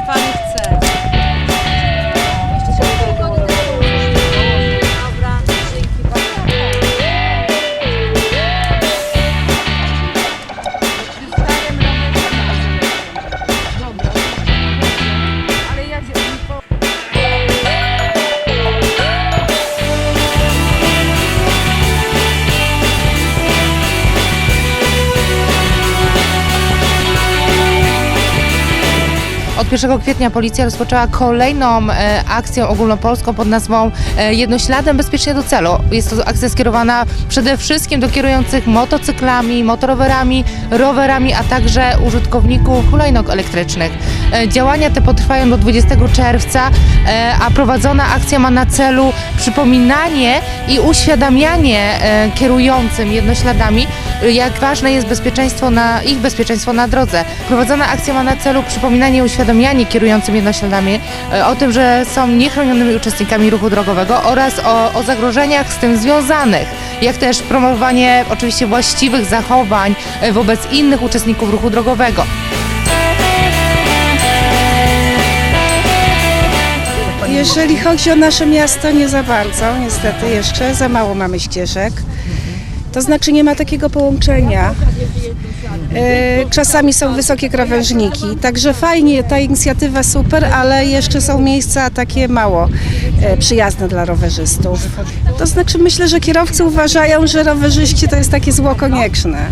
gdzie Od 1 kwietnia policja rozpoczęła kolejną e, akcję ogólnopolską pod nazwą e, Jednośladem bezpiecznie do celu. Jest to akcja skierowana przede wszystkim do kierujących motocyklami, motorowerami, rowerami, a także użytkowników hulajnóg elektrycznych. E, działania te potrwają do 20 czerwca, a prowadzona akcja ma na celu przypominanie i uświadamianie kierującym jednośladami, jak ważne jest bezpieczeństwo na, ich bezpieczeństwo na drodze. Prowadzona akcja ma na celu przypominanie i uświadamianie kierującym jednośladami e, o tym, że są niechronionymi uczestnikami ruchu drogowego oraz o, o zagrożeniach z tym związanych, jak też promowanie oczywiście właściwych zachowań e, wobec innych uczestników ruchu drogowego. Jeżeli chodzi o nasze miasto, nie za bardzo, niestety jeszcze, za mało mamy ścieżek. To znaczy nie ma takiego połączenia. E, Czasami są wysokie krawężniki, także fajnie, ta inicjatywa super, ale jeszcze są miejsca takie mało e, przyjazne dla rowerzystów. To znaczy myślę, że kierowcy uważają, że rowerzyści to jest takie zło konieczne.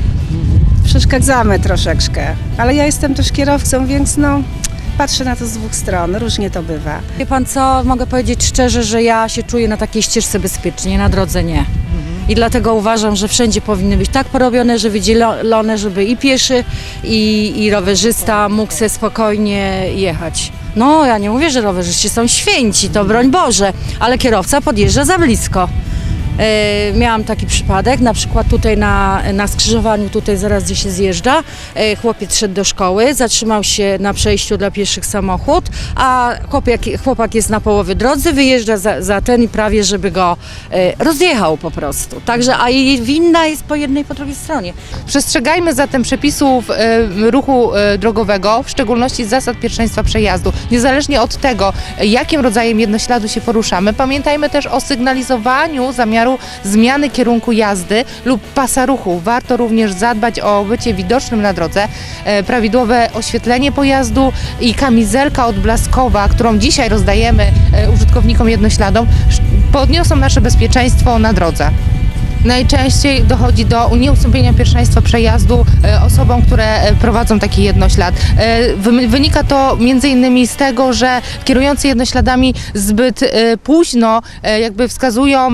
Przeszkadzamy troszeczkę, ale ja jestem też kierowcą, więc no patrzę na to z dwóch stron, różnie to bywa. Wie pan co, mogę powiedzieć szczerze, że ja się czuję na takiej ścieżce bezpiecznie, na drodze nie. I dlatego uważam, że wszędzie powinny być tak porobione, że wydzielone, żeby i pieszy, i, i rowerzysta mógł sobie spokojnie jechać. No, ja nie mówię, że rowerzyści są święci, to broń Boże, ale kierowca podjeżdża za blisko. E, miałam taki przypadek, na przykład tutaj na, na skrzyżowaniu, tutaj zaraz gdzie się zjeżdża, e, chłopiec szedł do szkoły, zatrzymał się na przejściu dla pieszych samochód, a chłopak, jest na połowie drodzy, wyjeżdża za, za ten i prawie, żeby go e, rozjechał po prostu. Także, a jej winna jest po jednej po drugiej stronie. Przestrzegajmy zatem przepisów ruchu drogowego, w szczególności zasad pierwszeństwa przejazdu. Niezależnie od tego, jakim rodzajem jednośladu się poruszamy, pamiętajmy też o sygnalizowaniu zamiaru zmiany kierunku jazdy lub pasa ruchu. Warto również zadbać o bycie widocznym na drodze, e, prawidłowe oświetlenie pojazdu i kamizelka odblaskowa, którą dzisiaj rozdajemy e, użytkownikom jednośladom, podniosą nasze bezpieczeństwo na drodze. Najczęściej dochodzi do nieustąpienia pierwszeństwa przejazdu e, osobom, które e, prowadzą taki jednoślad. E, wy- Wynika to między innymi z tego, że kierujący jednośladami zbyt późno jakby wskazują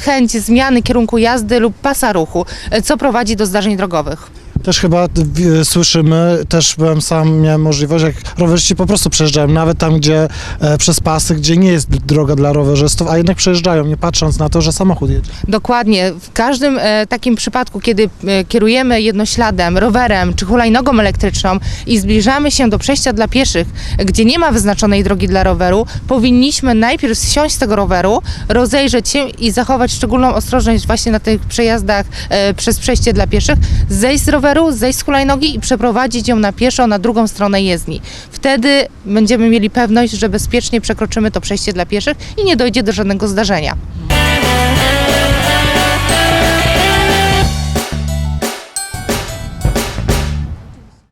chęć zmiany kierunku jazdy lub pasa ruchu, co prowadzi do zdarzeń drogowych. Też chyba w- słyszymy, też byłem sam, miałem możliwość, jak rowerzyści po prostu przejeżdżają, nawet tam, gdzie e, przez pasy, gdzie nie jest droga dla rowerzystów, a jednak przejeżdżają, nie patrząc na to, że samochód jedzie. Dokładnie. W każdym e, takim przypadku, kiedy e, kierujemy jednośladem, rowerem czy hulajnogą elektryczną i zbliżamy się do przejścia dla pieszych, gdzie nie ma wyznaczonej drogi dla roweru, powinniśmy najpierw zsiąść z tego roweru, rozejrzeć się i zachować szczególną ostrożność właśnie na tych przejazdach e, przez przejście dla pieszych, zejść z roweru, zejść z hulajnogi i przeprowadzić ją na pieszo na drugą stronę jezdni. Wtedy będziemy mieli pewność, że bezpiecznie przekroczymy to przejście dla pieszych i nie dojdzie do żadnego zdarzenia.